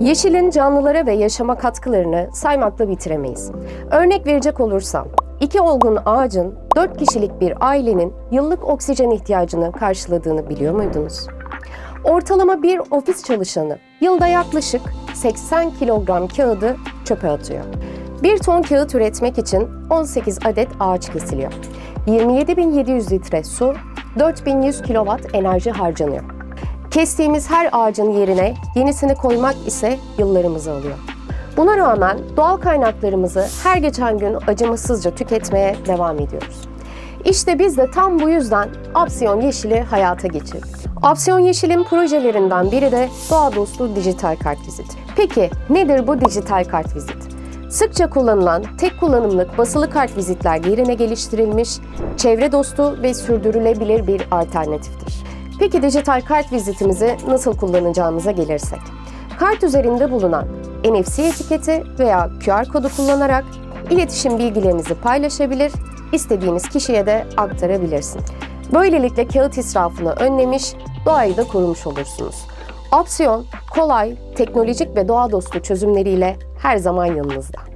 Yeşilin canlılara ve yaşama katkılarını saymakla bitiremeyiz. Örnek verecek olursam, iki olgun ağacın 4 kişilik bir ailenin yıllık oksijen ihtiyacını karşıladığını biliyor muydunuz? Ortalama bir ofis çalışanı yılda yaklaşık 80 kilogram kağıdı çöpe atıyor. Bir ton kağıt üretmek için 18 adet ağaç kesiliyor. 27.700 litre su, 4100 kilowatt enerji harcanıyor. Kestiğimiz her ağacın yerine yenisini koymak ise yıllarımızı alıyor. Buna rağmen doğal kaynaklarımızı her geçen gün acımasızca tüketmeye devam ediyoruz. İşte biz de tam bu yüzden Apsiyon Yeşil'i hayata geçirdik. Apsiyon Yeşil'in projelerinden biri de doğa dostu dijital kartvizit. Peki nedir bu dijital kartvizit? Sıkça kullanılan tek kullanımlık basılı kartvizitler yerine geliştirilmiş, çevre dostu ve sürdürülebilir bir alternatiftir. Peki dijital kart vizitimizi nasıl kullanacağımıza gelirsek. Kart üzerinde bulunan NFC etiketi veya QR kodu kullanarak iletişim bilgilerinizi paylaşabilir, istediğiniz kişiye de aktarabilirsin. Böylelikle kağıt israfını önlemiş, doğayı da korumuş olursunuz. Opsiyon, kolay, teknolojik ve doğa dostu çözümleriyle her zaman yanınızda.